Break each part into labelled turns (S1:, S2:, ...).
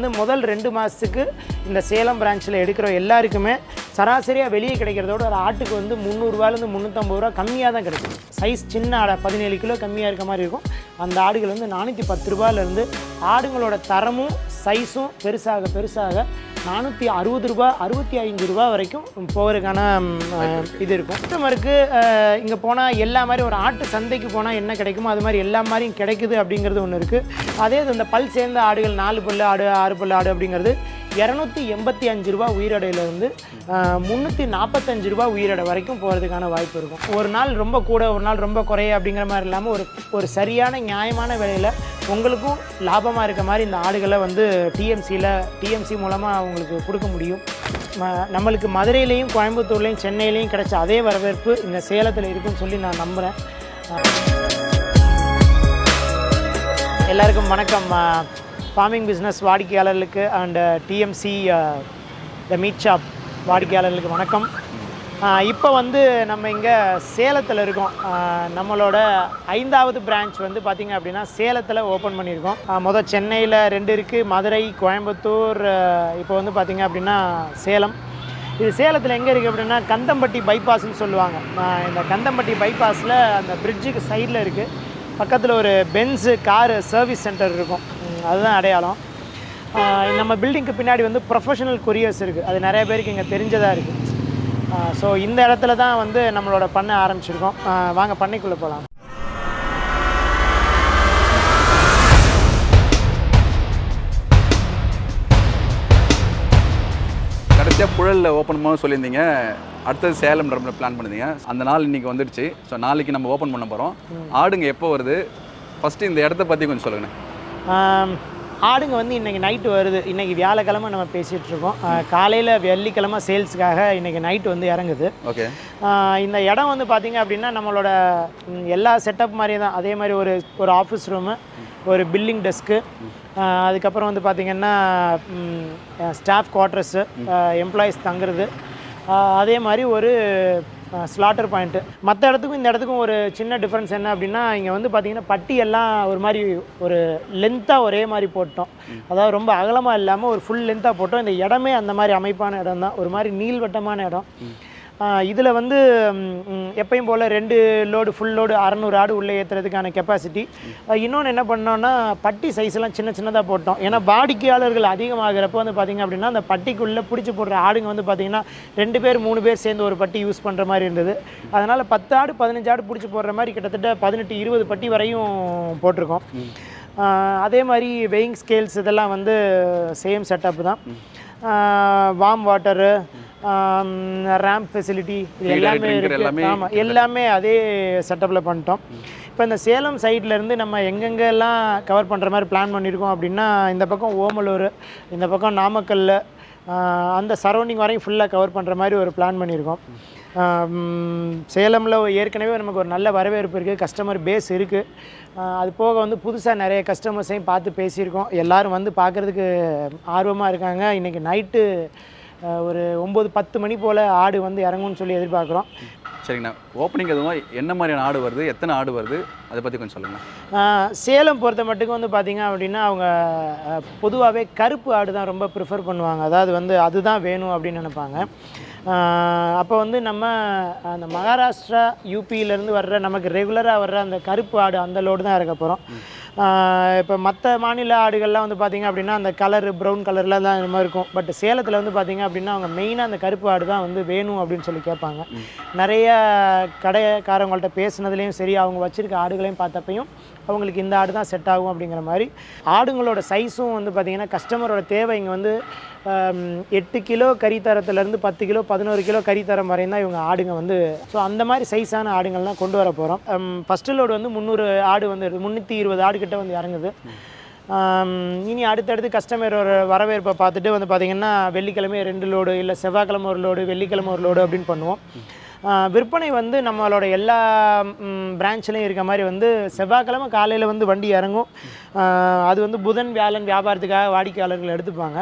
S1: வந்து முதல் ரெண்டு மாதத்துக்கு இந்த சேலம் பிரான்ச்சில் எடுக்கிற எல்லாருக்குமே சராசரியாக வெளியே கிடைக்கிறதோட ஒரு ஆட்டுக்கு வந்து முந்நூறுரூவாலேருந்து முந்நூற்றம்பது ரூபா கம்மியாக தான் கிடைக்கும். சைஸ் சின்ன ஆடை பதினேழு கிலோ கம்மியாக இருக்க மாதிரி இருக்கும். அந்த ஆடுகள் வந்து நானூற்றி பத்து ரூபாயிலேருந்து ஆடுங்களோட தரமும் சைஸும் பெருசாக பெருசாக நானூற்றி அறுபது ரூபா அறுபத்தி ஐந்து ரூபா வரைக்கும் போகிறதுக்கான இது இருக்கும். கஸ்டமருக்கு இங்கே போனால் எல்லா மாதிரி ஒரு ஆட்டு சந்தைக்கு போனால் என்ன கிடைக்குமோ அது மாதிரி எல்லா மாதிரியும் கிடைக்குது அப்படிங்கிறது ஒன்று இருக்குது அதே இது இந்த பல் சேர்ந்த ஆடுகள் நாலு பல்லு ஆடு ஆறு பல்லு ஆடு அப்படிங்கிறது இரநூத்தி எண்பத்தி அஞ்சு ரூபா உயிரடையிலேருந்து முந்நூற்றி நாற்பத்தஞ்சு ரூபா உயிரடை வரைக்கும் போகிறதுக்கான வாய்ப்பு இருக்கும். ஒரு நாள் ரொம்ப கூட ஒரு நாள் ரொம்ப குறைய அப்படிங்கிற மாதிரி இல்லாமல் ஒரு ஒரு சரியான நியாயமான விலையில் உங்களுக்கும் லாபமாக இருக்க மாதிரி இந்த ஆடுகளை வந்து டிஎம்சியில் டிஎம்சி மூலமாக அவங்களுக்கு கொடுக்க முடியும். ம- நம்மளுக்கு மதுரையிலையும் கோயம்புத்தூர்லேயும் சென்னையிலையும் கிடைச்ச அதே வரவேற்பு இந்த சேலத்தில் இருக்குன்னு சொல்லி நான் நம்புகிறேன் எல்லாருக்கும் வணக்கம். ஃபார்மிங் பிஸ்னஸ் வாடிக்கையாளர்களுக்கு and TMC the meat shop வாடிக்கையாளர்களுக்கு வணக்கம். இப்போ வந்து நம்ம இங்கே சேலத்தில் இருக்கோம். நம்மளோட ஐந்தாவது பிரான்ச் வந்து பார்த்திங்க அப்படின்னா சேலத்தில் ஓப்பன் பண்ணியிருக்கோம். மொதல் சென்னையில் ரெண்டு இருக்குது மதுரை கோயம்புத்தூர் இப்போ வந்து பார்த்திங்க அப்படின்னா சேலம். இது சேலத்தில் எங்கே இருக்குது அப்படின்னா கந்தம்பட்டி பைபாஸ்னு சொல்லுவாங்க. இந்த கந்தம்பட்டி பைபாஸில் அந்த பிரிட்ஜுக்கு சைடில் இருக்குது பக்கத்தில் ஒரு பென்ஸு காரு சர்வீஸ் சென்டர் இருக்கும். அதுதான் அடையாளம். நம்ம பில்டிங்க்கு பின்னாடி வந்து ப்ரொஃபஷனல் கொரியர்ஸ் இருக்குது அது நிறைய பேருக்கு இங்கே தெரிஞ்சதாக இருக்குது ஸோ இந்த இடத்துல தான் வந்து நம்மளோட பண்ண ஆரம்பிச்சிருக்கோம். வாங்க பண்ணைக்குள்ளே போகலாம்
S2: கடைசியாக புழலில் ஓப்பன் பண்ண சொல்லியிருந்தீங்க. அடுத்தது சேலம் பிளான் பண்ணிருந்தீங்க. அந்த நாள் இன்னைக்கு வந்துடுச்சு ஸோ நாளைக்கு நம்ம ஓப்பன் பண்ண போகிறோம் ஆடுங்க எப்போ வருது? ஃபஸ்ட்டு இந்த இடத்த பற்றி கொஞ்சம் சொல்லுங்கண்ணே.
S1: ஆம், ஆடுங்க வந்து இன்றைக்கி நைட்டு வருது. இன்றைக்கி வியாழக்கிழமை நம்ம பேசிகிட்டு இருக்கோம் காலையில் வெள்ளிக்கிழமை சேல்ஸுக்காக இன்றைக்கி நைட்டு வந்து இறங்குது.
S2: ஓகே.
S1: இந்த இடம் வந்து பார்த்திங்க அப்படின்னா நம்மளோட எல்லா செட்டப் மாதிரியே தான். அதே மாதிரி ஒரு ஒரு ஆஃபீஸ் ரூமு ஒரு பில்லிங் டெஸ்க்கு அதுக்கப்புறம் வந்து பார்த்திங்கன்னா ஸ்டாஃப் குவார்ட்டர்ஸு எம்ப்ளாயீஸ் தங்குறது. அதே மாதிரி ஒரு ஸ்லாட்டர் பாயிண்ட்டு மற்ற இடத்துக்கும் இந்த இடத்துக்கும் ஒரு சின்ன டிஃப்ரென்ஸ் என்ன அப்படின்னா இங்கே வந்து பார்த்திங்கன்னா பட்டி எல்லாம் ஒரு மாதிரி ஒரு லென்த்தாக ஒரே மாதிரி போட்டோம். அதாவது ரொம்ப அகலமாக இல்லாமல் ஒரு ஃபுல் லென்த்தாக போட்டோம். இந்த இடமே அந்த மாதிரி அமைப்பான இடம் தான் ஒரு மாதிரி நீள்வட்டமான இடம். இதில் வந்து எப்பயும் போல் ரெண்டு லோடு ஃபுல் லோடு அறநூறு ஆடு உள்ளே ஏற்றுறதுக்கான கெப்பாசிட்டி இன்னொன்று என்ன பண்ணோன்னா பட்டி சைஸ் எல்லாம் சின்ன சின்னதாக போட்டோம். ஏன்னா வாடிக்கையாளர்கள் அதிகமாகிறப்போ வந்து பார்த்திங்க அப்படின்னா அந்த பட்டிக்குள்ளே பிடிச்சி போடுற ஆடுங்க வந்து பார்த்திங்கன்னா ரெண்டு பேர் மூணு பேர் சேர்ந்து ஒரு பட்டி யூஸ் பண்ணுற மாதிரி இருந்தது. அதனால் பத்து ஆடு பதினஞ்சு ஆடு பிடிச்சி போடுற மாதிரி கிட்டத்தட்ட பதினெட்டு இருபது பட்டி வரையும் போட்டிருக்கோம். அதே மாதிரி வெயிங் ஸ்கேல்ஸ் இதெல்லாம் வந்து சேம் செட்டப் தான். வார்ம் வாட்டரு ரேம்ப் ஃபெசிலிட்டி இது எல்லாமே இருக்குது
S2: எல்லாமே
S1: ஆமாம் எல்லாமே அதே செட்டப்பில் பண்ணிட்டோம். இப்போ இந்த சேலம் இருந்து நம்ம எங்கெங்கெல்லாம் கவர் பண்ணுற மாதிரி பிளான் பண்ணியிருக்கோம் அப்படின்னா இந்த பக்கம் ஓமலூர் இந்த பக்கம் நாமக்கல்ல ஆஹ் அந்த சரௌண்டிங் வரையும் ஃபுல்லாக கவர் பண்ணுற மாதிரி ஒரு பிளான் பண்ணியிருக்கோம் சேலமில் ஏற்கனவே நமக்கு ஒரு நல்ல வரவேற்பு இருக்குது கஸ்டமர் பேஸ் இருக்குது அது போக வந்து புதுசாக நிறைய கஸ்டமர்ஸையும் பார்த்து பேசியிருக்கோம். எல்லாரும் வந்து பார்க்குறதுக்கு ஆர்வமாக இருக்காங்க. இன்றைக்கி நைட்டு ஒரு ஒம்பது பத்து மணி போல் ஆடு வந்து இறங்கும்னு சொல்லி எதிர்பார்க்குறோம்.
S2: சரிங்கண்ணா. ஓப்பனிங் எதுவும் என்ன மாதிரியான ஆடு வருது? எத்தனை ஆடு வருது? அதை பற்றி கொஞ்சம் சொல்லுங்கண்ணா.
S1: ஆஹ் சேலம் பொறுத்த மட்டுக்கும் வந்து பார்த்திங்க அப்படின்னா அவங்க பொதுவாகவே கருப்பு ஆடு தான் ரொம்ப ப்ரிஃபர் பண்ணுவாங்க. அதாவது வந்து அதுதான் வேணும் அப்படின்னு நினைப்பாங்க. அப்போ வந்து நம்ம அந்த மகாராஷ்டிரா யூபியிலேருந்து வர்ற நமக்கு ரெகுலராக வர்ற அந்த கருப்பு ஆடு அந்த லோடு தான் இறக்க போகிறோம் இப்போ மற்ற மாநில ஆடுகள்லாம் வந்து பார்த்திங்க அப்படின்னா அந்த கலரு ப்ரௌன் கலரில் தான் இந்த மாதிரி இருக்கும். பட் சேலத்தில் வந்து பார்த்திங்க அப்படின்னா அவங்க மெயினாக அந்த கருப்பு ஆடு தான் வந்து வேணும் அப்படின்னு சொல்லி கேட்பாங்க. நிறைய கடைக்காரங்கள்ட்ட பேசுனதுலேயும் சரி அவங்க வச்சுருக்க ஆடுகளையும் பார்த்தப்பையும் அவங்களுக்கு இந்த ஆடு தான் செட் ஆகும் அப்படிங்கிற மாதிரி. ஆடுங்களோட சைஸும் வந்து பார்த்திங்கன்னா கஸ்டமரோட தேவை இங்கே வந்து எட்டு கிலோ கறித்தரத்துலேருந்து பத்து கிலோ பதினோரு கிலோ கறித்தரம் வரையும் தான் இவங்க ஆடுங்க வந்து ஸோ அந்த மாதிரி சைஸான ஆடுங்கள்லாம் கொண்டு வர போகிறோம் ஃபஸ்ட்டு லோடு வந்து முந்நூறு ஆடு வந்து முந்நூற்றி இருபது ஆடு வந்து இறங்குது. இனி அடுத்தடுத்து கஸ்டமரோட வரவேற்பை பார்த்துட்டு வந்து பார்த்திங்கன்னா வெள்ளிக்கிழமை ரெண்டு லோடு இல்லை செவ்வாய்க்கிழமை ஒரு லோடு வெள்ளிக்கிழமை ஒரு லோடு அப்படின்னு பண்ணுவோம். விற்பனை வந்து நம்மளோட எல்லா பிரான்ச்லேயும் இருக்க மாதிரி வந்து செவ்வாய்க்கிழமை காலையில் வந்து வண்டி இறங்கும். அது வந்து புதன் வியாழன் வியாபாரத்துக்காக வாடிக்கையாளர்கள் எடுத்துப்பாங்க.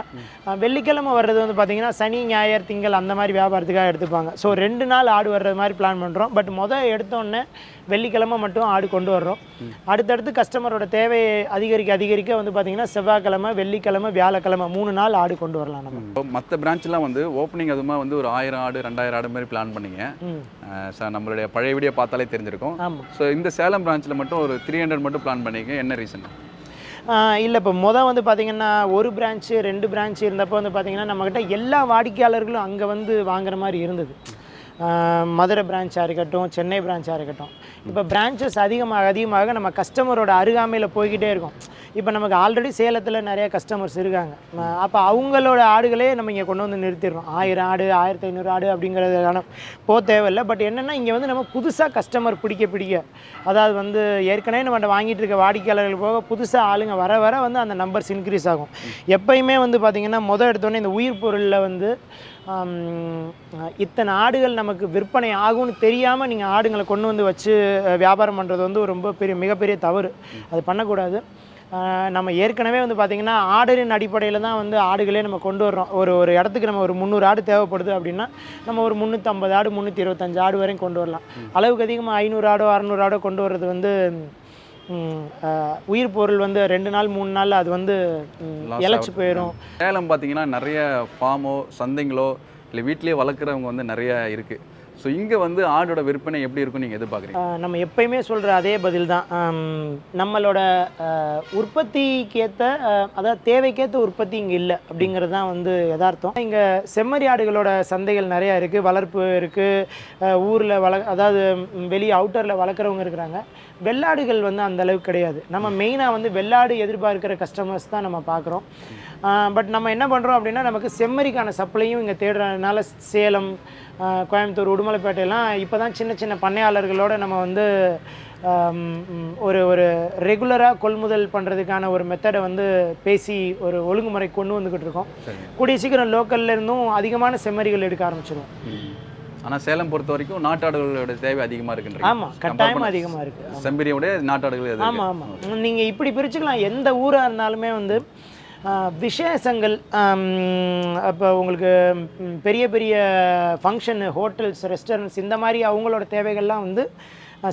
S1: வெள்ளிக்கிழமை வர்றது வந்து பார்த்திங்கன்னா சனி ஞாயிறு திங்கள் அந்த மாதிரி வியாபாரத்துக்காக எடுத்துப்பாங்க. ஸோ ரெண்டு நாள் ஆடு வர்றது மாதிரி பிளான் பண்ணுறோம் பட் மொதல் எடுத்தோடனே வெள்ளிக்கிழமை மட்டும் ஆடு கொண்டு வர்றோம். அடுத்தடுத்து கஸ்டமரோட தேவை அதிகரிக்க அதிகரிக்க வந்து பார்த்திங்கன்னா செவ்வாய்க்கிழமை வெள்ளிக்கிழமை வியாழக்கிழமை மூணு நாள் ஆடு கொண்டு வரலாம் நம்ம.
S2: மற்ற பிரான்ச்லாம் வந்து ஓப்பனிங் அதுமா வந்து ஒரு ஆயிரம் ஆடு ரெண்டாயிரம் ஆடு மாதிரி பிளான் பண்ணீங்க. சார் நம்மளுடைய பழைய வீடியோ பார்த்தாலே தெரிஞ்சிருக்கும். ஸோ இந்த சேலம் பிரான்ச்சில் மட்டும் ஒரு த்ரீ ஹண்ட்ரட் மட்டும் பிளான் பண்ணீங்க. என்ன ரீசன்
S1: இல்லை இப்போ மொதல் வந்து பார்த்தீங்கன்னா ஒரு பிரான்ச்சு ரெண்டு பிரான்ச் இருந்தப்போ வந்து பார்த்தீங்கன்னா நம்மக்கிட்ட எல்லா வாடிக்கையாளர்களும் அங்கே வந்து வாங்குற மாதிரி இருந்தது. மதுரை பிரான்ச்சாக இருக்கட்டும் சென்னை பிரான்ச்சாக இருக்கட்டும். இப்போ பிரான்ச்சஸ் அதிகமாக அதிகமாக நம்ம கஸ்டமரோட அருகாமையில் போய்கிட்டே இருக்கும். இப்போ நமக்கு ஆல்ரெடி சேலத்தில் நிறைய கஸ்டமர்ஸ் இருக்காங்க. அப்போ அவங்களோட ஆடுகளே நம்ம இங்கே கொண்டு வந்து நிறுத்திடுறோம். ஆயிரம் ஆடு ஆயிரத்தி ஐநூறு ஆடு அப்படிங்கிறதுக்கான போக தேவையில்லை. பட் என்னென்னா இங்கே வந்து நம்ம புதுசாக கஸ்டமர் பிடிக்க பிடிக்க அதாவது வந்து ஏற்கனவே நம்மகிட்ட வாங்கிட்டு இருக்க வாடிக்கையாளர்கள் போக புதுசாக ஆளுங்க வர வர வந்து அந்த நம்பர்ஸ் இன்க்ரீஸ் ஆகும். எப்பயுமே வந்து பார்த்திங்கன்னா முதல் எடுத்தோடனே இந்த உயிர் பொருளில் வந்து இத்தனை ஆடுகள் நமக்கு விற்பனை ஆகும்னு தெரியாமல் நீங்கள் ஆடுங்களை கொண்டு வந்து வச்சு வியாபாரம் பண்ணுறது வந்து ஒரு ரொம்ப பெரிய மிகப்பெரிய தவறு. அது பண்ணக்கூடாது. நம்ம ஏற்கனவே வந்து பார்த்திங்கன்னா ஆர்டரின் அடிப்படையில் தான் வந்து ஆடுகளே நம்ம கொண்டு வர்றோம். ஒரு ஒரு இடத்துக்கு நம்ம ஒரு முந்நூறு ஆடு தேவைப்படுது அப்படின்னா நம்ம ஒரு முந்நூற்றம்பது ஆடு முந்நூற்றி இருபத்தஞ்சு ஆடு வரையும் கொண்டு வரலாம். அளவுக்கு அதிகமாக ஐநூறு ஆடோ அறநூறு ஆடோ கொண்டு வர்றது வந்து உயிர் பொருள் வந்து ரெண்டு நாள் மூணு நாள் அது வந்து இழைச்சி. போயிடும்
S2: சேலம் பார்த்தீங்கன்னா நிறைய ஃபார்மோ சந்தைங்களோ இல்லை வீட்டிலேயே வளர்க்குறவங்க வந்து நிறைய இருக்குது ஸோ இங்கே வந்து ஆடோட விற்பனை எப்படி இருக்கும்னு நீங்கள் எதிர்பார்க்குறீங்க?
S1: நம்ம எப்பயுமே சொல்கிற அதே பதில் தான் நம்மளோட உற்பத்திக்கேற்ற அதாவது தேவைக்கேற்ற உற்பத்தி இங்கே இல்லை அப்படிங்கிறது தான் வந்து யதார்த்தம். இங்கே செம்மறி ஆடுகளோட சந்தைகள் நிறையா இருக்குது வளர்ப்பு இருக்குது ஊரில் வள அதாவது வெளியே அவுட்டரில் வளர்க்குறவங்க இருக்கிறாங்க. வெள்ளாடுகள் வந்து அந்த அளவுக்கு கிடையாது. நம்ம மெயினாக வந்து வெள்ளாடு எதிர்பார்க்கிற கஸ்டமர்ஸ் தான் நம்ம பார்க்குறோம். பட் நம்ம என்ன பண்ணுறோம் அப்படின்னா நமக்கு செம்மறிக்கான சப்ளையும் இங்கே தேடுறதுனால சேலம் கோயம்புத்தூர் உடுமலைப்பேட்டையெல்லாம் இப்போ தான் சின்ன சின்ன பண்ணையாளர்களோட நம்ம வந்து ஒரு ஒரு ரெகுலராக கொள்முதல் பண்ணுறதுக்கான ஒரு மெத்தடை வந்து பேசி ஒரு ஒழுங்குமுறை கொண்டு வந்துக்கிட்டு இருக்கோம். கூடிய சீக்கிரம் லோக்கல்ல இருந்தும் அதிகமான செம்மறிகள் எடுக்க ஆரம்பிச்சிடும்
S2: ஆனால் சேலம் பொறுத்த வரைக்கும் நாட்டாடுகளோட தேவை அதிகமாக இருக்குன்றீங்க
S1: ஆமாம் கட்டாயம் அதிகமாக இருக்குது
S2: செம்பரியோட நாட்டாடுகள்
S1: ஆமாம் ஆமாம் நீங்கள் இப்படி பிரிச்சுக்கலாம் எந்த ஊராக இருந்தாலுமே வந்து விசேஷங்கள் அப்போ உங்களுக்கு பெரிய பெரிய ஃபங்க்ஷனு ஹோட்டல்ஸ் ரெஸ்டாரண்ட்ஸ் இந்த மாதிரி அவங்களோட தேவைகள்லாம் வந்து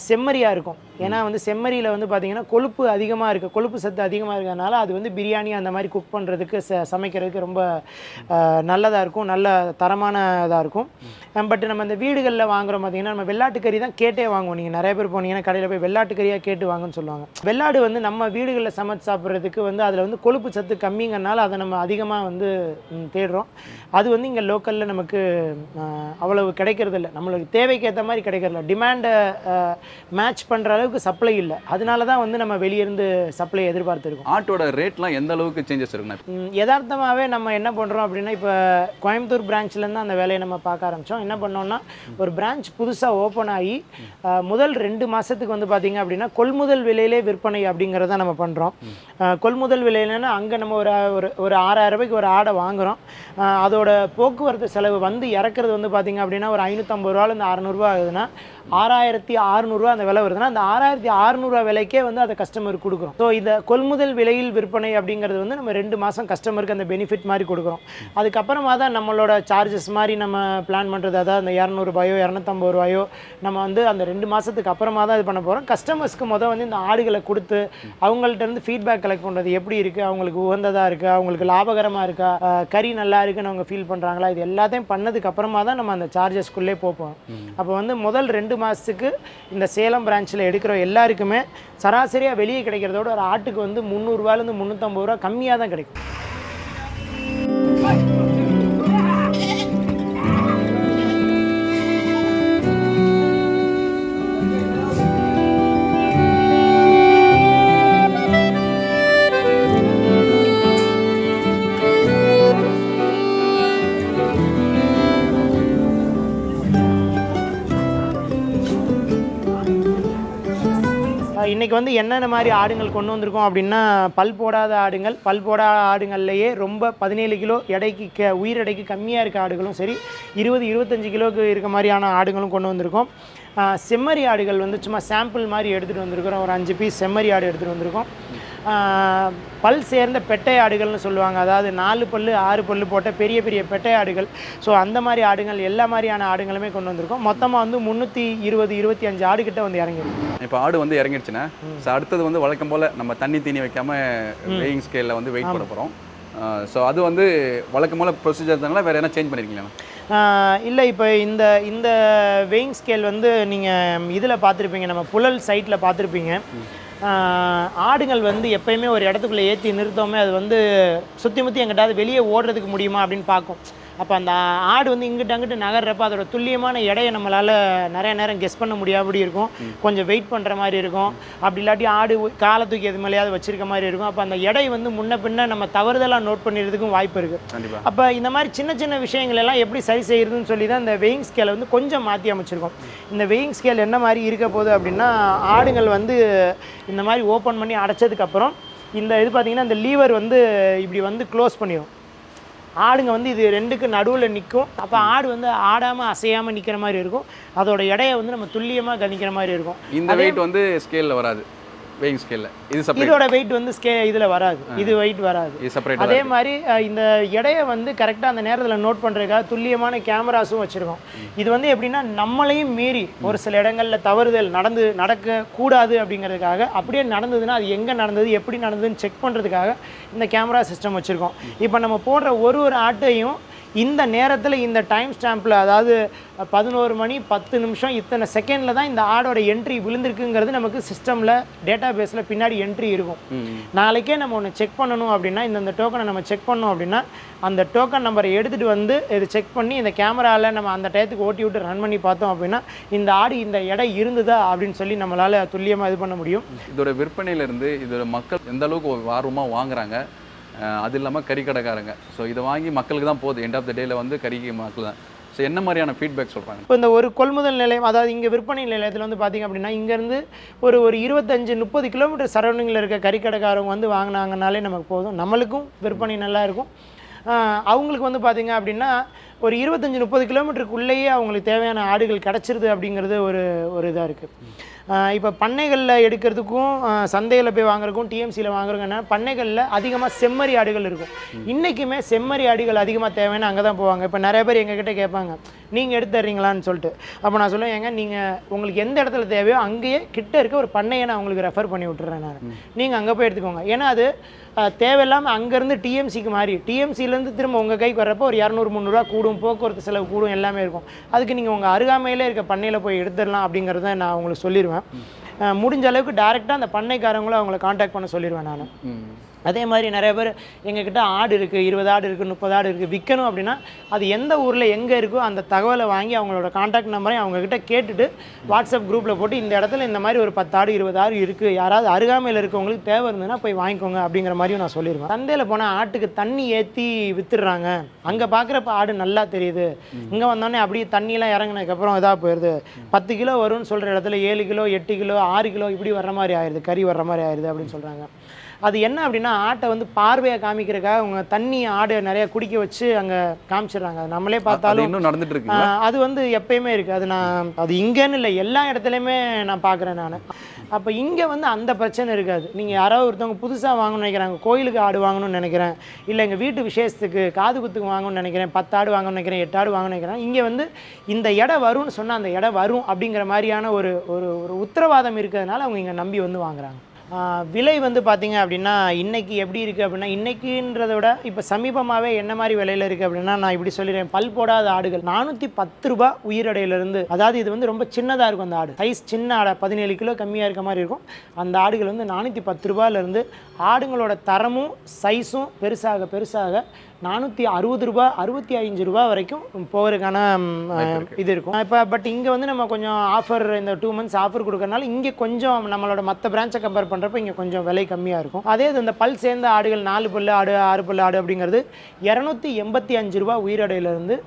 S1: செம்மறியாக இருக்கும். ஏன்னா வந்து செம்மறியில் வந்து பார்த்திங்கன்னா கொழுப்பு அதிகமாக இருக்குது கொழுப்பு சத்து அதிகமாக இருக்கிறதுனால அது வந்து பிரியாணி அந்த மாதிரி குக் பண்ணுறதுக்கு ச சமைக்கிறதுக்கு ரொம்ப நல்லதாக இருக்கும். நல்ல தரமான இதாக இருக்கும். பட் நம்ம இந்த வீடுகளில் வாங்குறோம் பார்த்திங்கன்னா நம்ம வெள்ளாட்டுக்கறி தான் கேட்டே வாங்குவோம். நீங்கள் நிறைய பேர் போனீங்கன்னா கடையில் போய் வெள்ளாட்டுக்கறியாக கேட்டு வாங்கன்னு சொல்லுவாங்க. வெள்ளாடு வந்து நம்ம வீடுகளில் சமைச்சு சாப்பிட்றதுக்கு வந்து அதில் வந்து கொழுப்பு சத்து கம்மிங்கனால அதை நம்ம அதிகமாக வந்து தேடுறோம். அது வந்து இங்கே லோக்கலில் நமக்கு அவ்வளவு கிடைக்கிறது இல்லை நம்மளுக்கு தேவைக்கு ஏற்ற மாதிரி கிடைக்கிறதில்ல. டிமாண்டை மேட்ச் பண்ணுற அளவுக்கு சப்ளை இல்லை. அதனால தான் வந்து நம்ம வெளியிருந்து சப்ளை எதிர்பார்த்துருக்கோம்.
S2: ஆட்டோட ரேட்லாம் எந்த அளவுக்கு சேஞ்சஸ் இருக்குண்ணா?
S1: யதார்த்தமாகவே நம்ம என்ன பண்ணுறோம் அப்படின்னா இப்போ கோயம்புத்தூர் பிரான்ச்லேருந்து அந்த வேலையை நம்ம பார்க்க ஆரம்பித்தோம் என்ன பண்ணோம்னா ஒரு பிரான்ச் புதுசாக ஓப்பன் ஆகி முதல் ரெண்டு மாதத்துக்கு வந்து பார்த்திங்க அப்படின்னா கொள்முதல் விலையிலே விற்பனை அப்படிங்கிறத நம்ம பண்ணுறோம் கொள்முதல் விலையிலன்னா அங்கே நம்ம ஒரு ஒரு ஆறாயிரம் ரூபாய்க்கு ஒரு ஆடை வாங்குகிறோம் அதோட போக்குவரத்து செலவு வந்து இறக்குறது வந்து பார்த்திங்க அப்படின்னா ஒரு ஐநூற்றம்பது ரூபாலேருந்து அறநூறுவா ஆகுதுன்னா ஆறாயிரத்தி அறுநூறுவா அந்த விலை வருதுன்னா அந்த ஆறாயிரத்தி அறுநூறுவா விலைக்கே வந்து அதை கஸ்டமருக்கு கொடுக்குறோம். ஸோ இந்த கொள்முதல் விலையில் விற்பனை அப்படிங்கிறது வந்து நம்ம ரெண்டு மாதம் கஸ்டமருக்கு அந்த பெனிஃபிட் மாதிரி கொடுக்குறோம். அதுக்கப்புறமா தான் நம்மளோட சார்ஜஸ் மாதிரி நம்ம பிளான் பண்ணுறது அதாவது அந்த இரநூறுபாயோ இரநூத்தம்பது ரூபாயோ நம்ம வந்து அந்த ரெண்டு மாதத்துக்கு அப்புறமா தான் இது பண்ண போகிறோம் கஸ்டமர்ஸ்க்கு மொதல் வந்து இந்த ஆடுகளை கொடுத்து அவங்கள்ட்ட இருந்து ஃபீட்பேக் கலெக்ட் பண்ணுறது எப்படி இருக்குது அவங்களுக்கு உகந்ததாக இருக்கா அவங்களுக்கு லாபகரமாக இருக்கா கறி நல்லா இருக்குன்னு அவங்க ஃபீல் பண்ணுறாங்களா இது எல்லாத்தையும் பண்ணதுக்கு அப்புறமா தான் நம்ம அந்த சார்ஜஸ்க்குள்ளே போப்போம். அப்போ வந்து முதல் ரெண்டு மாதத்துக்கு இந்த சேலம் பிரான்ச்சில் எடுக்கிற எல்லாருக்குமே சராசரியாக வெளியே கிடைக்கிறதோட ஒரு ஆட்டுக்கு வந்து முந்நூறுரூவாலேருந்து முந்நூற்றம்பது ரூபா கம்மியாக தான் கிடைக்கும். இதுக்கு வந்து என்னென்ன மாதிரி ஆடுங்கள் கொண்டு வந்திருக்கோம் அப்படின்னா பல் போடாத ஆடுங்கள் பல் போடாத ஆடுங்கள்லையே ரொம்ப பதினேழு கிலோ எடைக்கு க உயிர் எடைக்கு கம்மியாக இருக்க ஆடுகளும் சரி இருபது இருபத்தஞ்சு கிலோவுக்கு இருக்க மாதிரியான ஆடுகளும் கொண்டு வந்திருக்கோம். செம்மறி ஆடுகள் வந்து சும்மா சாம்பிள் மாதிரி எடுத்துகிட்டு வந்திருக்கிறோம். ஒரு அஞ்சு பீஸ் செம்மறி ஆடு எடுத்துகிட்டு வந்திருக்கோம். பல் சேர்ந்த பெட்டை ஆடுகள்னு சொல்லுவாங்க. அதாவது நாலு பல்லு ஆறு பல்லு போட்ட பெரிய பெரிய பெட்டை ஆடுகள். ஸோ அந்த மாதிரி ஆடுகள் எல்லா மாதிரியான ஆடுகளுமே கொண்டு வந்திருக்கோம். மொத்தமாக வந்து முந்நூற்றி இருபது இருபத்தி அஞ்சு ஆடுகிட்ட வந்து இறங்கிருக்கு
S2: இப்போ ஆடு வந்து இறங்கிடுச்சுன்னா ஸோ அடுத்தது வந்து வழக்கம் போல் நம்ம தண்ணி தீனி வைக்காம வெயிங் ஸ்கேலில் வந்து வெயிட் போட போகிறோம் ஸோ அது வந்து வழக்கம் போல் ப்ரொசீஜர் தானே வேறு என்ன சேஞ்ச் பண்ணியிருக்கீங்களா
S1: இல்லை இப்போ இந்த இந்த வெயிங் ஸ்கேல் வந்து நீங்கள் இதில் பார்த்துருப்பீங்க. நம்ம புழல் சைட்டில் பார்த்துருப்பீங்க. ஆடுகள் வந்து எப்பயுமே ஒரு இடத்துக்குள்ளே ஏற்றி நிறுத்தோமே அது வந்து சுற்றி முற்றி எங்கிட்டாவது வெளியே ஓடுறதுக்கு முடியுமா அப்படின்னு பார்க்கும். அப்போ அந்த ஆடு வந்து இங்கிட்டு அங்கிட்டு நகர்றப்ப அதோட துல்லியமான எடையை நம்மளால் நிறைய நேரம் கெஸ் பண்ண முடியாதபடி இருக்கும். கொஞ்சம் வெயிட் பண்ணுற மாதிரி இருக்கும். அப்படி இல்லாட்டி ஆடு காலை தூக்கி எது மேலேயாவது வச்சிருக்க மாதிரி இருக்கும். அப்போ அந்த எடை வந்து முன்ன பின்ன நம்ம தவறுதலாக நோட் பண்ணிடுறதுக்கும் வாய்ப்பு இருக்குது அப்போ இந்த மாதிரி சின்ன சின்ன விஷயங்கள் எல்லாம் எப்படி சரி செய்யறதுன்னு சொல்லி தான் இந்த வெயிங் ஸ்கேலை வந்து கொஞ்சம் மாற்றி அமைச்சிருக்கோம். இந்த வெயிங் ஸ்கேல் என்ன மாதிரி இருக்க போகுது அப்படின்னா ஆடுகள் வந்து இந்த மாதிரி ஓப்பன் பண்ணி அடைச்சதுக்கப்புறம் இந்த இது பார்த்தீங்கன்னா இந்த லீவர் வந்து இப்படி வந்து க்ளோஸ் பண்ணிடும் ஆடுங்க வந்து இது ரெண்டுக்கு நடுவில் நிற்கும் அப்போ ஆடு வந்து ஆடாமல் அசையாமல் நிற்கிற மாதிரி இருக்கும். அதோட எடையை வந்து நம்ம துல்லியமாக கணிக்கிற மாதிரி இருக்கும்.
S2: இந்த வெயிட் வந்து ஸ்கேலில் வராது. வெயிங் ஸ்கேலில் இது செப்பரேட்
S1: இதோட வெயிட் வந்து ஸ்கே இதில் வராது. இது வெயிட் வராது.
S2: இது செப்பரேட்
S1: அதே மாதிரி இந்த எடையை வந்து கரெக்டாக அந்த நேரத்தில் நோட் பண்ணுறதுக்காக துல்லியமான கேமராஸும் வச்சுருக்கோம். இது வந்து எப்படின்னா நம்மளையும் மீறி ஒரு சில இடங்களில் தவறுதல் நடந்து நடக்க கூடாது அப்படிங்கிறதுக்காக அப்படியே நடந்ததுன்னா அது எங்கே நடந்தது எப்படி நடந்ததுன்னு செக் பண்ணுறதுக்காக இந்த கேமரா சிஸ்டம் வச்சுருக்கோம். இப்போ நம்ம போடுற ஒரு ஒரு ஆட்டையும் இந்த நேரத்தில் இந்த டைம் ஸ்டாம்பில் அதாவது பதினோரு மணி பத்து நிமிஷம் இத்தனை செகண்டில் தான் இந்த ஆடோட என்ட்ரி விழுந்திருக்குங்கிறது நமக்கு சிஸ்டமில் டேட்டா பேஸில் பின்னாடி என்ட்ரி இருக்கும். நாளைக்கே நம்ம ஒன்று செக் பண்ணணும் அப்படின்னா இந்த டோக்கனை நம்ம செக் பண்ணோம் அப்படின்னா அந்த டோக்கன் நம்பரை எடுத்துகிட்டு வந்து இது செக் பண்ணி இந்த கேமராவில் நம்ம அந்த டயத்துக்கு ஓட்டி விட்டு ரன் பண்ணி பார்த்தோம் அப்படின்னா இந்த ஆடு இந்த எடை இருந்ததா அப்படின்னு சொல்லி நம்மளால் துல்லியமாக இது பண்ண முடியும்.
S2: இதோட விற்பனையிலேருந்து இதோட மக்கள் எந்த அளவுக்கு ஆர்வமாக வாங்குறாங்க அது இல்லாமல் கறிக்கடைக்காரங்க ஸோ இதை வாங்கி மக்களுக்கு தான் போகுது. எண்ட் ஆஃப் த டேல வந்து கறிக்கு மக்கள் தான். ஸோ என்ன மாதிரியான ஃபீட்பேக் சொல்கிறாங்க
S1: இப்போ இந்த ஒரு கொள்முதல் நிலையம் அதாவது இங்கே விற்பனை நிலையத்தில் வந்து பார்த்திங்க அப்படின்னா இங்கேருந்து ஒரு ஒரு இருபத்தஞ்சு முப்பது கிலோமீட்டர் சரௌண்டிங்கில் இருக்க கறிக்கடைக்காரங்க வந்து வாங்கினாங்கனாலே நமக்கு போதும். நம்மளுக்கும் விற்பனை நல்லா இருக்கும். அவங்களுக்கு வந்து பார்த்திங்க அப்படின்னா ஒரு இருபத்தஞ்சி முப்பது கிலோமீட்டருக்குள்ளேயே அவங்களுக்கு தேவையான ஆடுகள் கிடச்சிருது அப்படிங்கிறது ஒரு ஒரு இதாக இருக்குது இப்போ பண்ணைகளில் எடுக்கிறதுக்கும் சந்தையில் போய் வாங்குறதுக்கும் டிஎம்சியில் வாங்குறதுங்கன்னா பண்ணைகளில் அதிகமாக செம்மறி ஆடுகள் இருக்கும். இன்றைக்குமே செம்மறி ஆடுகள் அதிகமாக தேவைன்னு அங்கே தான் போவாங்க. இப்போ நிறைய பேர் எங்ககிட்ட கேட்பாங்க நீங்கள் எடுத்து தர்றீங்களான்னு சொல்லிட்டு. அப்போ நான் சொல்லுவேன் ஏங்க நீங்கள் உங்களுக்கு எந்த இடத்துல தேவையோ அங்கேயே கிட்ட இருக்க ஒரு பண்ணையை நான் உங்களுக்கு ரெஃபர் பண்ணி விட்டுறேன் நான். நீங்கள் அங்கே போய் எடுத்துக்கோங்க. ஏன்னா அது தேவையில்லாமல் அங்கேருந்து டிஎம்சிக்கு மாறி டிஎம்சிலேருந்து திரும்ப உங்கள் கைக்கு வர்றப்போ ஒரு இரநூறு முந்நூறுரூவா கூடும். போக்குவரத்து செலவு கூடும் எல்லாமே இருக்கும். அதுக்கு நீங்கள் உங்கள் அருகாமையிலே இருக்க பண்ணையில் போய் எடுத்துடலாம் அப்படிங்கிறத நான் உங்களுக்கு சொல்லிடுவேன் முடிஞ்ச அளவுக்கு டேரெக்டாக அந்த பண்ணைக்காரங்களும் அவங்கள காண்டாக்ட் பண்ண சொல்லிடுவேன் நான். அதே மாதிரி நிறைய பேர் எங்ககிட்ட ஆடு இருக்குது இருபது ஆடு இருக்குது முப்பது ஆடு இருக்குது விற்கணும் அப்படின்னா அது எந்த ஊரில் எங்கே இருக்கோ அந்த தகவலை வாங்கி அவங்களோட காண்டாக்ட் நம்பரையும் அவங்கக்கிட்ட கேட்டுட்டு வாட்ஸ்அப் குரூப்பில் போட்டு இந்த இடத்துல இந்த மாதிரி ஒரு பத்து ஆடு இருபது ஆடு இருக்குது யாராவது அருகாமையில் இருக்கவங்களுக்கு தேவை இருந்ததுன்னா போய் வாங்கிக்கோங்க அப்படிங்கிற மாதிரியும் நான் சொல்லிடுவேன் சந்தையில் போனால் ஆட்டுக்கு தண்ணி ஏற்றி விற்றுடுறாங்க அங்கே பார்க்குறப்ப ஆடு நல்லா தெரியுது. இங்கே வந்தோடனே அப்படியே தண்ணியெலாம் இறங்குனதுக்கப்புறம் இதாக போயிடுது பத்து கிலோ வரும்னு சொல்கிற இடத்துல ஏழு கிலோ எட்டு கிலோ ஆறு கிலோ இப்படி வர்ற மாதிரி ஆயிடுது கறி வர்ற மாதிரி ஆயிடுது அப்படின்னு சொல்கிறாங்க அது என்ன அப்படின்னா ஆட்டை வந்து பார்வையை காமிக்கிறதுக்காக அவங்க தண்ணி ஆடு நிறைய குடிக்க வச்சு அங்கே காமிச்சிடுறாங்க. அது நம்மளே பார்த்தாலும்
S2: இன்னும் நடந்துட்டு
S1: ஆஹ் அது வந்து எப்பயுமே இருக்குது அது நான் அது இங்கேன்னு இல்லை எல்லா இடத்துலையுமே நான் பார்க்குறேன் நான். அப்போ இங்கே வந்து அந்த பிரச்சனை இருக்காது. நீங்கள் யாராவது ஒருத்தவங்க புதுசாக வாங்கணும்னு நினைக்கிறாங்க கோயிலுக்கு ஆடு வாங்கணும்னு நினைக்கிறேன் இல்லை எங்கள் வீட்டு விசேஷத்துக்கு காது குத்துக்கு வாங்கணும்னு நினைக்கிறேன் பத்து ஆடு வாங்கணும்னு நினைக்கிறேன் எட்டு ஆடு வாங்கணும்னு நினைக்கிறேன் இங்கே வந்து இந்த இடம் வரும்னு சொன்னால் அந்த இடம் வரும் அப்படிங்கிற மாதிரியான ஒரு ஒரு உத்தரவாதம் இருக்கிறதுனால அவங்க இங்கே நம்பி வந்து வாங்குறாங்க. விலை வந்து பார்த்தீங்க அப்படின்னா இன்றைக்கி எப்படி இருக்குது அப்படின்னா இன்றைக்கின்றத விட இப்போ சமீபமாகவே என்ன மாதிரி விலையில் இருக்குது அப்படின்னா நான் இப்படி சொல்லிடுறேன். பல் போடாத ஆடுகள். நானூற்றி பத்து ரூபா உயிரடையிலேருந்து அதாவது இது வந்து ரொம்ப சின்னதாக இருக்கும் அந்த ஆடு. சைஸ் சின்ன ஆடை பதினேழு கிலோ கம்மியாக இருக்க மாதிரி இருக்கும். அந்த ஆடுகள் வந்து நானூற்றி பத்து ரூபாயிலேருந்து ஆடுங்களோட தரமும் சைஸும் பெருசாக பெருசாக நானூற்றி அறுபது ரூபா அறுபத்தி அஞ்சு ரூபா வரைக்கும் போகிறதுக்கான. இது இருக்கும். இப்போ பட் இங்கே வந்து நம்ம கொஞ்சம் ஆஃபர் இந்த டூ மந்த்ஸ் ஆஃபர் கொடுக்கறனால இங்கே கொஞ்சம் நம்மளோட மற்ற பிரான்ச்சை கம்பேர் பண்ணுறப்ப இங்கே கொஞ்சம் விலை கம்மியாக இருக்கும். அதே இது இந்த பல் சேர்ந்த ஆடுகள் நாலு பல்லு ஆடு ஆறு பல்லு ஆடு அப்படிங்கிறது இரநூத்தி எண்பத்தி அஞ்சு ரூபா உயிரடையிலேருந்து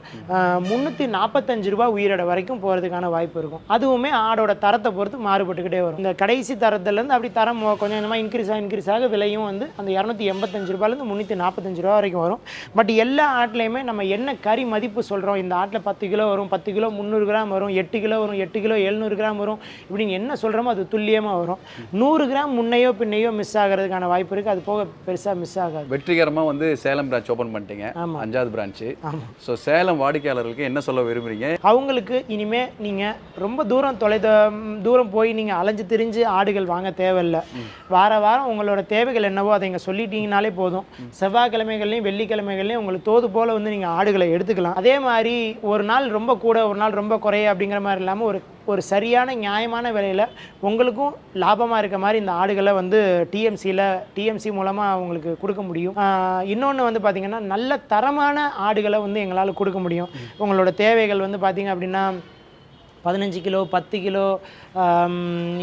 S1: முந்நூற்றி நாற்பத்தஞ்சு ரூபா உயிரடை வரைக்கும் போகிறதுக்கான வாய்ப்பு இருக்கும். அதுவுமே ஆடோட தரத்தை பொறுத்து மாறுபட்டுக்கிட்டே வரும். இந்த கடைசி தரத்துலேருந்து அப்படி தரம் கொஞ்சம் கொஞ்சமாக இன்க்ரீஸ் ஆக இன்க்ரீஸ் ஆக விலையும் வந்து அந்த இரநூத்தி எண்பத்தஞ்சு ரூபாயிலேருந்து முந்நூற்றி நாற்பத்தஞ்சு ரூபா வரைக்கும் வரும். பட் எல்லா ஆட்லேயுமே நம்ம என்ன கறி மதிப்பு சொல்கிறோம் இந்த ஆட்டில் பத்து கிலோ வரும் பத்து கிலோ முந்நூறு கிராம் வரும் எட்டு கிலோ வரும் எட்டு கிலோ எழுநூறு கிராம் வரும். இப்படின்னு என்ன சொல்கிறோமோ அது துல்லியமாக வரும். நூறு கிராம் முன்னையோ பின்னையோ மிஸ் ஆகிறதுக்கான வாய்ப்பு இருக்குது அது போக பெருசாக மிஸ் ஆகாது.
S2: வெற்றிகரமாக வந்து சேலம் பிரான்ச் ஓப்பன் பண்ணிட்டீங்க.
S1: ஆமாம்
S2: அஞ்சாவது பிரான்ச்சு
S1: ஆமாம்
S2: ஸோ சேலம் வாடிக்கையாளர்களுக்கு என்ன சொல்ல விரும்புறீங்க?
S1: அவங்களுக்கு இனிமே நீங்கள் ரொம்ப தூரம் தொலைத ம், தூரம் போய் நீங்கள் அலைஞ்சு திரிஞ்சு ஆடுகள் வாங்க தேவையில்லை. வார வாரம் உங்களோட தேவைகள் என்னவோ அதை இங்கே சொல்லிட்டீங்கனாலே போதும். செவ்வாய்க்கிழமைகள்லையும் வெள்ளிக்கிழமைகள்லையும் உங்களுக்கு தோது போல் வந்து நீங்கள் ஆடுகளை எடுத்துக்கலாம். அதே மாதிரி ஒரு நாள் ரொம்ப கூட ஒரு நாள் ரொம்ப குறைய அப்படிங்கிற மாதிரி இல்லாமல் ஒரு ஒரு சரியான நியாயமான விலையில் உங்களுக்கும் லாபமாக இருக்க மாதிரி இந்த ஆடுகளை வந்து டிஎம்சியில் டிஎம்சி மூலமாக உங்களுக்கு கொடுக்க முடியும். இன்னொன்று வந்து பார்த்திங்கன்னா நல்ல தரமான ஆடுகளை வந்து எங்களால் கொடுக்க முடியும். உங்களோட தேவைகள் வந்து பார்த்திங்க அப்படின்னா பதினஞ்சு கிலோ பத்து கிலோ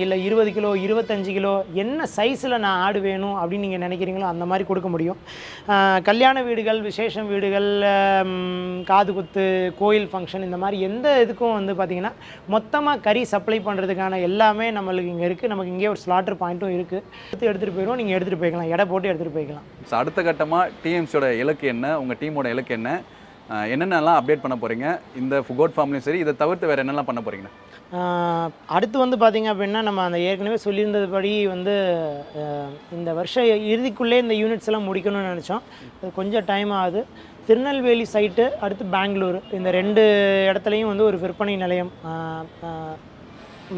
S1: இல்லை இருபது கிலோ இருபத்தஞ்சு கிலோ என்ன சைஸில் நான் ஆடு வேணும் அப்படின்னு நீங்கள் நினைக்கிறீங்களோ அந்த மாதிரி கொடுக்க முடியும். கல்யாண வீடுகள் விசேஷம் வீடுகள் காது குத்து கோயில் ஃபங்க்ஷன் இந்த மாதிரி எந்த இதுக்கும் வந்து பார்த்திங்கன்னா மொத்தமாக கறி சப்ளை பண்ணுறதுக்கான எல்லாமே நம்மளுக்கு இங்கே இருக்குது நமக்கு இங்கே ஒரு ஸ்லாட்டர் பாயிண்ட்டும் இருக்குது எடுத்து எடுத்துகிட்டு போயிடுவோம். நீங்கள் எடுத்துகிட்டு போய்க்கலாம். எடை போட்டு எடுத்துகிட்டு போய்க்கலாம்.
S2: ஸோ அடுத்த கட்டமாக டிஎம்சியோட இலக்கு என்ன? உங்கள் டீமோட இலக்கு என்ன? என்னென்னலாம் அப்டேட் பண்ண போகிறீங்க இந்த ஃபுகோட் ஃபார்ம்லையும் சரி இதை தவிர்த்து வேறு என்னெல்லாம் பண்ண போகிறீங்க
S1: அடுத்து வந்து பார்த்திங்க அப்படின்னா நம்ம அந்த ஏற்கனவே சொல்லியிருந்ததுபடி வந்து இந்த வருஷம் இறுதிக்குள்ளே இந்த யூனிட்ஸ் எல்லாம் முடிக்கணும்னு நினச்சோம். அது கொஞ்சம் டைம் ஆகுது. திருநெல்வேலி சைட்டு அடுத்து பெங்களூர். இந்த ரெண்டு இடத்துலையும் வந்து ஒரு விற்பனை நிலையம்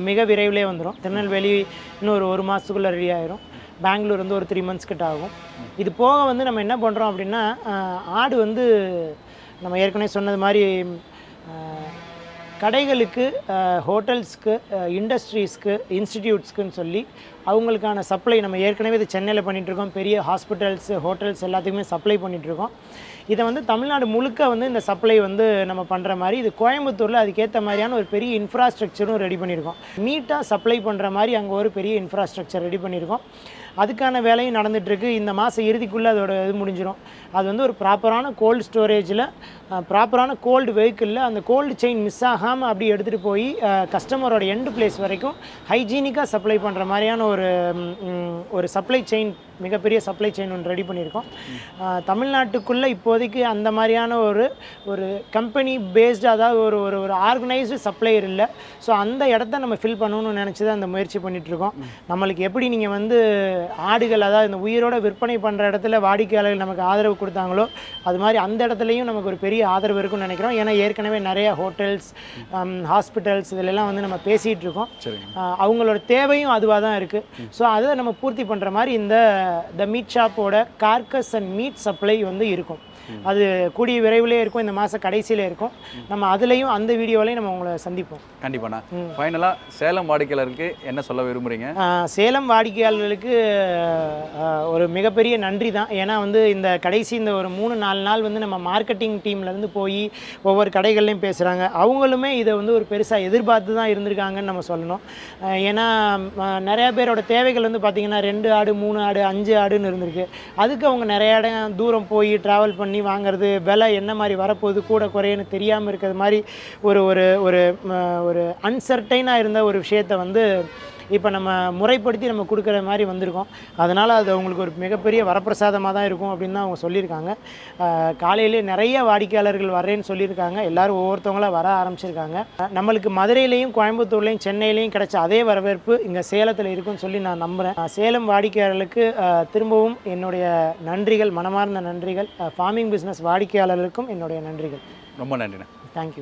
S1: மிக விரைவிலே வந்துடும் திருநெல்வேலி இன்னும் ஒரு ஒரு மாதத்துக்குள்ளே ரெடி ஆயிரும். பெங்களூர் வந்து ஒரு த்ரீ மந்த்ஸ் கிட்ட ஆகும். இது போக வந்து நம்ம என்ன பண்ணுறோம் அப்படின்னா ஆடு வந்து நம்ம ஏற்கனவே சொன்னது மாதிரி கடைகளுக்கு ஹோட்டல்ஸ்க்கு இண்டஸ்ட்ரீஸ்க்கு இன்ஸ்டிடியூட்ஸ்க்குன்னு சொல்லி அவங்களுக்கான சப்ளை நம்ம ஏற்கனவே இது சென்னையில் பண்ணிகிட்ருக்கோம் பெரிய ஹாஸ்பிட்டல்ஸ் ஹோட்டல்ஸ் எல்லாத்துக்குமே சப்ளை பண்ணிகிட்ருக்கோம் இதை வந்து தமிழ்நாடு முழுக்க வந்து இந்த சப்ளை வந்து நம்ம பண்ணுற மாதிரி இது கோயம்புத்தூரில் அதுக்கேற்ற மாதிரியான ஒரு பெரிய இன்ஃப்ராஸ்ட்ரக்சரும் ரெடி பண்ணியிருக்கோம். நீட்டாக சப்ளை பண்ணுற மாதிரி அங்கே ஒரு பெரிய இன்ஃப்ராஸ்ட்ரக்சர் ரெடி பண்ணியிருக்கோம். அதுக்கான வேலையும் நடந்துகிட்ருக்கு இந்த மாதம் இறுதிக்குள்ளே அதோட இது முடிஞ்சிடும் அது வந்து ஒரு ப்ராப்பரான கோல்டு ஸ்டோரேஜில் ப்ராப்பரான கோல்டு வெஹிக்கிளில் அந்த கோல்டு செயின் மிஸ் ஆகாமல் அப்படி எடுத்துகிட்டு போய் கஸ்டமரோட எண்டு பிளேஸ் வரைக்கும் ஹைஜீனிக்காக சப்ளை பண்ணுற மாதிரியான ஒரு ஒரு சப்ளை செயின் மிகப்பெரிய சப்ளை செயின் ஒன்று ரெடி பண்ணியிருக்கோம். தமிழ்நாட்டுக்குள்ளே இப்போதைக்கு அந்த மாதிரியான ஒரு ஒரு கம்பெனி பேஸ்டு அதாவது ஒரு ஒரு ஒரு ஆர்கனைஸ்டு சப்ளையர் இல்லை. ஸோ அந்த இடத்த நம்ம ஃபில் பண்ணணும்னு நினச்சி தான் அந்த முயற்சி பண்ணிகிட்ருக்கோம் நம்மளுக்கு எப்படி நீங்கள் வந்து ஆடுகள் அதாவது இந்த உயிரோட விற்பனை பண்ணுற இடத்துல வாடிக்கையாளர்கள் நமக்கு ஆதரவு கொடுத்தாங்களோ அது மாதிரி அந்த இடத்துலையும் நமக்கு ஒரு பெரிய ஆதரவு இருக்கும்னு நினைக்கிறோம். ஏன்னா ஏற்கனவே நிறைய ஹோட்டல்ஸ் ஹாஸ்பிட்டல்ஸ் இதிலெல்லாம் வந்து நம்ம பேசிகிட்டு இருக்கோம். அவங்களோட தேவையும் அதுவாக தான் இருக்குது ஸோ அதை நம்ம பூர்த்தி பண்ணுற மாதிரி இந்த த மீட் ஷாப்போட கார்கஸ் அண்ட் மீட் சப்ளை வந்து இருக்கும். அது கூடிய விரைவிலே இருக்கும் இந்த மாத கடைசியில இருக்கும். நம்ம அதுலேயும் அந்த வீடியோலையும் நம்ம உங்களை சந்திப்போம்.
S2: கண்டிப்பாண்ணா ஃபைனலாக சேலம் வாடிக்கையாளருக்கு என்ன சொல்ல விரும்புகிறீங்க
S1: சேலம் வாடிக்கையாளர்களுக்கு ஒரு மிகப்பெரிய நன்றி தான் ஏன்னா வந்து இந்த கடைசி இந்த ஒரு மூணு நாலு நாள் வந்து நம்ம மார்க்கெட்டிங் டீம்லேருந்து போய் ஒவ்வொரு கடைகள்லையும் பேசுகிறாங்க அவங்களுமே இதை வந்து ஒரு பெருசாக எதிர்பார்த்து தான் இருந்திருக்காங்கன்னு நம்ம சொல்லணும். ஏன்னா நிறையா பேரோட தேவைகள் வந்து பார்த்திங்கன்னா ரெண்டு ஆடு மூணு ஆடு அஞ்சு ஆடுன்னு இருந்திருக்கு. அதுக்கு அவங்க நிறைய இடம் தூரம் போய் ட்ராவல் பண்ணி வாங்குறது விலை என்ன மாதிரி வரப்போகுது கூட குறையன்னு தெரியாமல் இருக்கிறது மாதிரி ஒரு ஒரு ஒரு அன்சர்டைனாக இருந்த ஒரு விஷயத்தை வந்து இப்போ நம்ம முறைப்படுத்தி நம்ம கொடுக்குற மாதிரி வந்திருக்கோம். அதனால் அது அவங்களுக்கு ஒரு மிகப்பெரிய வரப்பிரசாதமாக தான் இருக்கும் அப்படின்னு தான் அவங்க சொல்லியிருக்காங்க. காலையிலே நிறைய வாடிக்கையாளர்கள் வரேன்னு சொல்லியிருக்காங்க. எல்லாரும் ஒவ்வொருத்தவங்களா வர ஆரம்பிச்சிருக்காங்க. நம்மளுக்கு மதுரையிலையும் கோயம்புத்தூர்லையும் சென்னையிலையும் கிடைச்ச அதே வரவேற்பு இங்கே சேலத்தில் இருக்குன்னு சொல்லி நான் நம்புகிறேன் சேலம் வாடிக்கையாளர்களுக்கு திரும்பவும் என்னுடைய நன்றிகள் மனமார்ந்த நன்றிகள். ஃபார்மிங் பிஸ்னஸ் வாடிக்கையாளர்களுக்கும் என்னுடைய நன்றிகள்.
S2: ரொம்ப நன்றிண்ணா.
S1: தேங்க்யூ